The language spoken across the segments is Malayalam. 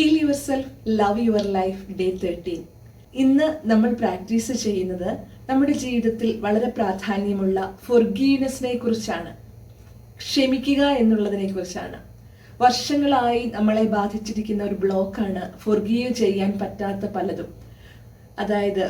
Heal yourself love your life day thirteen ഇന്ന് നമ്മൾ പ്രാക്ടീസ് ചെയ്യുന്നത് നമ്മുടെ ജീവിതത്തിൽ വളരെ പ്രാധാന്യമുള്ള ഫൊർഗീനസിനെ കുറിച്ചാണ്. ക്ഷമിക്കുക എന്നുള്ളതിനെ കുറിച്ചാണ്. വർഷങ്ങളായി നമ്മളെ ബാധിച്ചിരിക്കുന്ന ഒരു ബ്ലോക്കാണ് ഫൊർഗീവ് ചെയ്യാൻ പറ്റാത്ത പലതും. അതായത്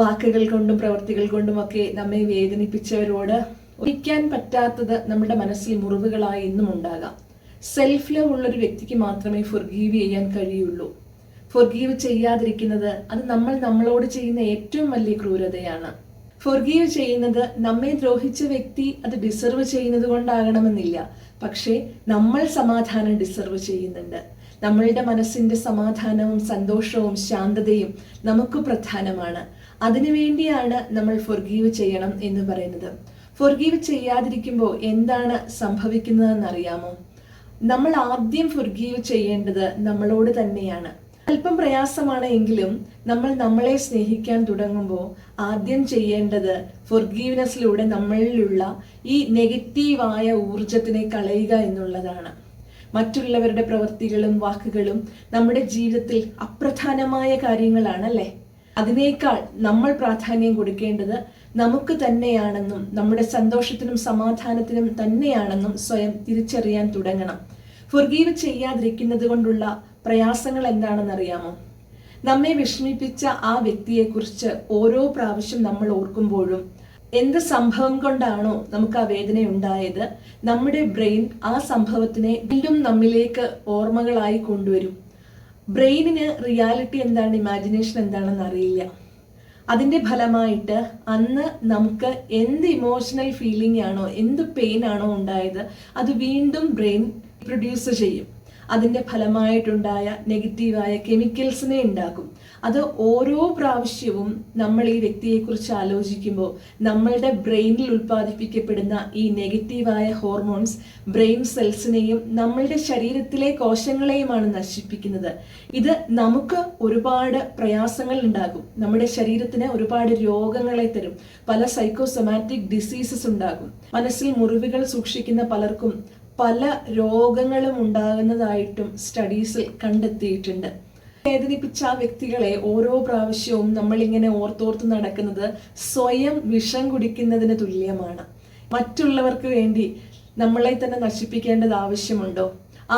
വാക്കുകൾ കൊണ്ടും പ്രവൃത്തികൾ കൊണ്ടുമൊക്കെ നമ്മെ വേദനിപ്പിച്ചവരോട് ഒഴിക്കാൻ പറ്റാത്തത് നമ്മുടെ മനസ്സിൽ മുറിവുകളായി ഇന്നും ഉണ്ടാകാം. സെൽഫ് ലവ് ഉള്ള ഒരു വ്യക്തിക്ക് മാത്രമേ ഫൊർഗീവ് ചെയ്യാൻ കഴിയുള്ളൂ. ഫൊർഗീവ് ചെയ്യാതിരിക്കുന്നത് അത് നമ്മൾ നമ്മളോട് ചെയ്യുന്ന ഏറ്റവും വലിയ ക്രൂരതയാണ്. ഫൊർഗീവ് ചെയ്യുന്നത് നമ്മെ ദ്രോഹിച്ച വ്യക്തി അത് ഡിസർവ് ചെയ്യുന്നത് കൊണ്ടാകണമെന്നില്ല. പക്ഷേ നമ്മൾ സമാധാനം ഡിസർവ് ചെയ്യുന്നുണ്ട്. നമ്മളുടെ മനസ്സിന്റെ സമാധാനവും സന്തോഷവും ശാന്തതയും നമുക്ക് പ്രധാനമാണ്. അതിനുവേണ്ടിയാണ് നമ്മൾ ഫൊർഗീവ് ചെയ്യണം എന്ന് പറയുന്നത്. ഫൊർഗീവ് ചെയ്യാതിരിക്കുമ്പോൾ എന്താണ് സംഭവിക്കുന്നതെന്ന് അറിയാമോ? നമ്മൾ ആദ്യം ഫുർഗീവ് ചെയ്യേണ്ടത് നമ്മളോട് തന്നെയാണ്. അല്പം പ്രയാസമാണ് എങ്കിലും നമ്മൾ നമ്മളെ സ്നേഹിക്കാൻ തുടങ്ങുമ്പോൾ ആദ്യം ചെയ്യേണ്ടത് ഫൊർഗീവ്നെസ്സിലൂടെ നമ്മളിലുള്ള ഈ നെഗറ്റീവായ ഊർജത്തിനെ കളയുക എന്നുള്ളതാണ്. മറ്റുള്ളവരുടെ പ്രവൃത്തികളും വാക്കുകളും നമ്മുടെ ജീവിതത്തിൽ അപ്രധാനമായ കാര്യങ്ങളാണ് അല്ലേ അതിനേക്കാൾ നമ്മൾ പ്രാധാന്യം കൊടുക്കേണ്ടത് നമുക്ക് തന്നെയാണെന്നും നമ്മുടെ സന്തോഷത്തിനും സമാധാനത്തിനും തന്നെയാണെന്നും സ്വയം തിരിച്ചറിയാൻ തുടങ്ങണം. ഫുർഗീവ് ചെയ്യാതിരിക്കുന്നത് കൊണ്ടുള്ള പ്രയാസങ്ങൾ എന്താണെന്നറിയാമോ? നമ്മെ വിഷമിപ്പിച്ച ആ വ്യക്തിയെക്കുറിച്ച് ഓരോ പ്രാവശ്യം നമ്മൾ ഓർക്കുമ്പോഴും എന്ത് സംഭവം കൊണ്ടാണോ നമുക്ക് ആ വേദന ഉണ്ടായത് നമ്മുടെ ബ്രെയിൻ ആ സംഭവത്തിനെ വീണ്ടും നമ്മിലേക്ക് ഓർമ്മകളായി കൊണ്ടുവരും. ബ്രെയിനിന് റിയാലിറ്റി എന്താണ് ഇമാജിനേഷൻ എന്താണെന്ന് അറിയില്ല. അതിന്റെ ഫലമായിട്ട് അന്ന് നമുക്ക് എന്ത് ഇമോഷണൽ ഫീലിംഗ് ആണോ എന്ത് പെയിൻ ആണോ ഉണ്ടായത് അത് വീണ്ടും ബ്രെയിൻ പ്രൊഡ്യൂസ് ചെയ്യും. അതിന്റെ ഫലമായിട്ടുണ്ടായ നെഗറ്റീവായ കെമിക്കൽസിനെ ഉണ്ടാക്കും. അത് ഓരോ പ്രാവശ്യവും നമ്മൾ ഈ വ്യക്തിയെക്കുറിച്ച് ആലോചിക്കുമ്പോൾ നമ്മളുടെ ബ്രെയിനിൽ ഉൽപ്പാദിപ്പിക്കപ്പെടുന്ന ഈ നെഗറ്റീവായ ഹോർമോൺസ് ബ്രെയിൻ സെൽസിനെയും നമ്മളുടെ ശരീരത്തിലെ കോശങ്ങളെയുമാണ് നശിപ്പിക്കുന്നത്. ഇത് നമുക്ക് ഒരുപാട് പ്രയാസങ്ങൾ ഉണ്ടാകും നമ്മുടെ ശരീരത്തിന് ഒരുപാട് രോഗങ്ങളെ തരും. പല സൈക്കോസൊമാറ്റിക് ഡിസീസസ് ഉണ്ടാകും മനസ്സിൽ മുറിവുകൾ സൂക്ഷിക്കുന്ന പലർക്കും പല രോഗങ്ങളും ഉണ്ടാകുന്നതായിട്ടും സ്റ്റഡീസിൽ കണ്ടെത്തിയിട്ടുണ്ട്. വേദനിപ്പിച്ച ആ വ്യക്തികളെ ഓരോ പ്രാവശ്യവും നമ്മളിങ്ങനെ ഓർത്തോർത്ത് നടക്കുന്നത് സ്വയം വിഷം കുടിക്കുന്നതിന് തുല്യമാണ്. മറ്റുള്ളവർക്ക് വേണ്ടി നമ്മളെ തന്നെ നശിപ്പിക്കേണ്ടത് ആവശ്യമുണ്ടോ?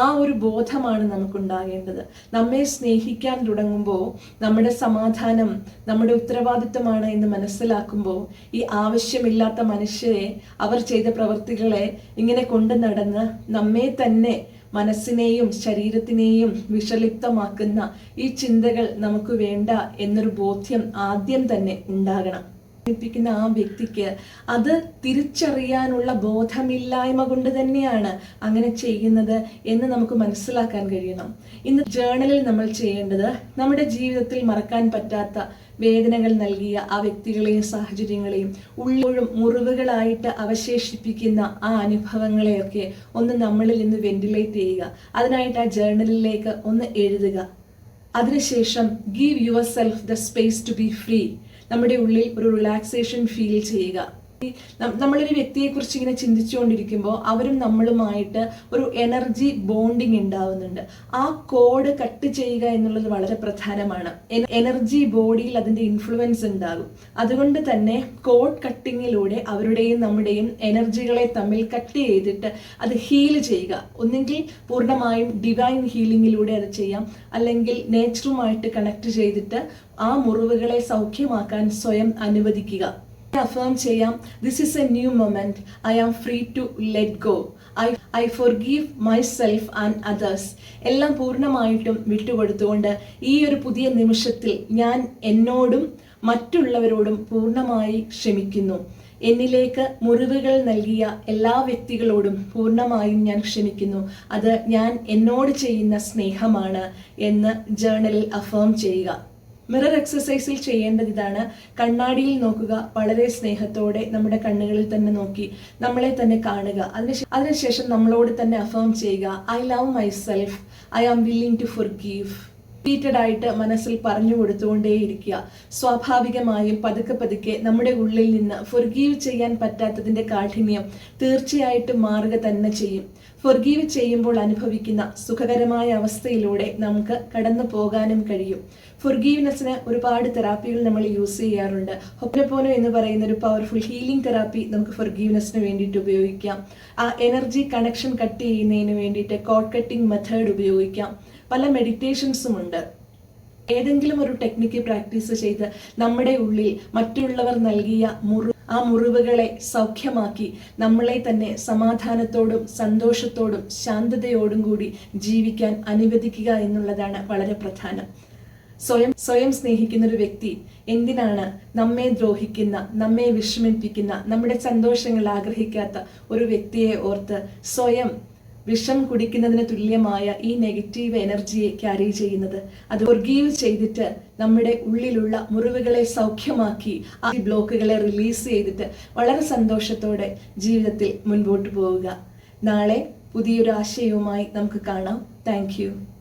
ആ ഒരു ബോധമാണ് നമുക്കുണ്ടാകേണ്ടത്. നമ്മെ സ്നേഹിക്കാൻ തുടങ്ങുമ്പോൾ നമ്മുടെ സമാധാനം നമ്മുടെ ഉത്തരവാദിത്വമാണ് എന്ന് മനസ്സിലാക്കുമ്പോൾ ഈ ആവശ്യമില്ലാത്ത മനുഷ്യരെ അവർ ചെയ്ത പ്രവൃത്തികളെ ഇങ്ങനെ കൊണ്ടു നടന്ന് നമ്മെ തന്നെ മനസ്സിനെയും ശരീരത്തിനെയും വിഷലിപ്തമാക്കുന്ന ഈ ചിന്തകൾ നമുക്ക് വേണ്ട എന്നൊരു ബോധ്യം ആദ്യം തന്നെ ഉണ്ടാകണം. ിപ്പിക്കുന്ന ആ വ്യക്തിക്ക് അത് തിരിച്ചറിയാനുള്ള ബോധമില്ലായ്മ കൊണ്ട് തന്നെയാണ് അങ്ങനെ ചെയ്യുന്നത് എന്ന് നമുക്ക് മനസ്സിലാക്കാൻ കഴിയണം. ഇന്ന് ജേണലിൽ നമ്മൾ ചെയ്യേണ്ടത് നമ്മുടെ ജീവിതത്തിൽ മറക്കാൻ പറ്റാത്ത വേദനകൾ നൽകിയ ആ വ്യക്തികളെയും സാഹചര്യങ്ങളെയും ഉള്ളിലും മുറിവുകളായിട്ട് അവശേഷിപ്പിക്കുന്ന ആ അനുഭവങ്ങളെയൊക്കെ ഒന്ന് നമ്മളിൽ നിന്ന് വെന്റിലേറ്റ് ചെയ്യുക. അതിനായിട്ട് ആ ജേർണലിലേക്ക് ഒന്ന് എഴുതുക. അതിനുശേഷം give yourself the space to be free. നമ്മുടെ ഉള്ളിൽ ഒരു റിലാക്സേഷൻ ഫീൽ ചെയ്യുക. നമ്മളൊരു വ്യക്തിയെക്കുറിച്ച് ഇങ്ങനെ ചിന്തിച്ചുകൊണ്ടിരിക്കുമ്പോൾ അവരും നമ്മളുമായിട്ട് ഒരു എനർജി ബോണ്ടിങ് ഉണ്ടാവുന്നുണ്ട്. ആ കോഡ് കട്ട് ചെയ്യുക എന്നുള്ളത് വളരെ പ്രധാനമാണ്. എനർജി ബോഡിയിൽ അതിന്റെ ഇൻഫ്ലുവൻസ് ഉണ്ടാകും. അതുകൊണ്ട് തന്നെ കോഡ് കട്ടിങ്ങിലൂടെ അവരുടെയും നമ്മുടെയും എനർജികളെ തമ്മിൽ കട്ട് ചെയ്തിട്ട് അത് ഹീൽ ചെയ്യുക. ഒന്നെങ്കിൽ പൂർണമായും ഡിവൈൻ ഹീലിങ്ങിലൂടെ അത് ചെയ്യാം. അല്ലെങ്കിൽ നേച്ചറുമായിട്ട് കണക്ട് ചെയ്തിട്ട് ആ മുറിവുകളെ സൗഖ്യമാക്കാൻ സ്വയം അനുവദിക്കുക. അഫേം ചെയ്യാം. This is a new moment I am free to let go I I forgive myself and others എല്ലാം പൂർണമായിട്ടും വിട്ടുകൊടുത്തുകൊണ്ട് ഈ ഒരു പുതിയ നിമിഷത്തിൽ ഞാൻ എന്നോടും മറ്റുള്ളവരോടും പൂർണമായി ക്ഷമിക്കുന്നു. എന്നിലേക്ക് മുറിവുകൾ നൽകിയ എല്ലാ വ്യക്തികളോടും പൂർണമായും ഞാൻ ക്ഷമിക്കുന്നു. അത് ഞാൻ എന്നോട് ചെയ്യുന്ന സ്നേഹമാണ് എന്ന് ജേണലിൽ അഫേം ചെയ്യുക. മിറർ എക്സസൈസിൽ ചെയ്യേണ്ടത് ഇതാണ്. കണ്ണാടിയിൽ നോക്കുക വളരെ സ്നേഹത്തോടെ നമ്മുടെ കണ്ണുകളിൽ തന്നെ നോക്കി നമ്മളെ തന്നെ കാണുക. അതിനുശേഷം അതിനുശേഷം നമ്മളോട് തന്നെ അഫേം ചെയ്യുക. I love myself I am willing to forgive repeated ആയിട്ട് മനസ്സിൽ പറഞ്ഞു കൊടുത്തുകൊണ്ടേയിരിക്കുക സ്വാഭാവികമായും പതുക്കെ പതുക്കെ നമ്മുടെ ഉള്ളിൽ നിന്ന് ഫൊർഗീവ് ചെയ്യാൻ പറ്റാത്തതിന്റെ കാഠിന്യം തീർച്ചയായിട്ടും മാറുക തന്നെ ചെയ്യും. ഫൊർഗീവ് ചെയ്യുമ്പോൾ അനുഭവിക്കുന്ന സുഖകരമായ അവസ്ഥയിലൂടെ നമുക്ക് കടന്നു പോകാനും കഴിയും. ഫൊർഗീവ്നെസ്സിന് ഒരുപാട് തെറാപ്പികൾ നമ്മൾ യൂസ് ചെയ്യാറുണ്ട്. ഹൊപ്പനപ്പോനോ എന്ന് പറയുന്ന ഒരു പവർഫുൾ ഹീലിംഗ് തെറാപ്പി നമുക്ക് ഫൊർഗീവ്നെസ്സിന് വേണ്ടിയിട്ട് ഉപയോഗിക്കാം. ആ എനർജി കണക്ഷൻ കട്ട് ചെയ്യുന്നതിന് വേണ്ടിയിട്ട് കോഡ് കട്ടിംഗ് മെത്തേഡ് ഉപയോഗിക്കാം. പല മെഡിറ്റേഷൻസും ഉണ്ട്. ഏതെങ്കിലും ഒരു ടെക്നിക്ക് പ്രാക്ടീസ് ചെയ്ത് നമ്മുടെ ഉള്ളിൽ മറ്റുള്ളവർ നൽകിയ മുറി ആ മുറിവുകളെ സൗഖ്യമാക്കി നമ്മളെ തന്നെ സമാധാനത്തോടും സന്തോഷത്തോടും ശാന്തതയോടും കൂടി ജീവിക്കാൻ അനുവദിക്കുക എന്നുള്ളതാണ് വളരെ പ്രധാനം. സ്വയം സ്വയം സ്നേഹിക്കുന്ന ഒരു വ്യക്തി എന്തിനാണ് നമ്മെ ദ്രോഹിക്കുന്ന നമ്മെ വിഷമിപ്പിക്കുന്ന നമ്മുടെ സന്തോഷങ്ങൾ ആഗ്രഹിക്കാത്ത ഒരു വ്യക്തിയെ ഓർത്ത് സ്വയം വിഷം കുടിക്കുന്നതിന് തുല്യമായ ഈ നെഗറ്റീവ് എനർജിയെ ക്യാരി ചെയ്യുന്നത്. അത് ഒർഗീവ് ചെയ്തിട്ട് നമ്മുടെ ഉള്ളിലുള്ള മുറിവുകളെ സൗഖ്യമാക്കി ആ ബ്ലോക്കുകളെ റിലീസ് ചെയ്തിട്ട് വളരെ സന്തോഷത്തോടെ ജീവിതത്തിൽ മുൻപോട്ട് പോവുക. നാളെ പുതിയൊരു ആശയവുമായി നമുക്ക് കാണാം. താങ്ക്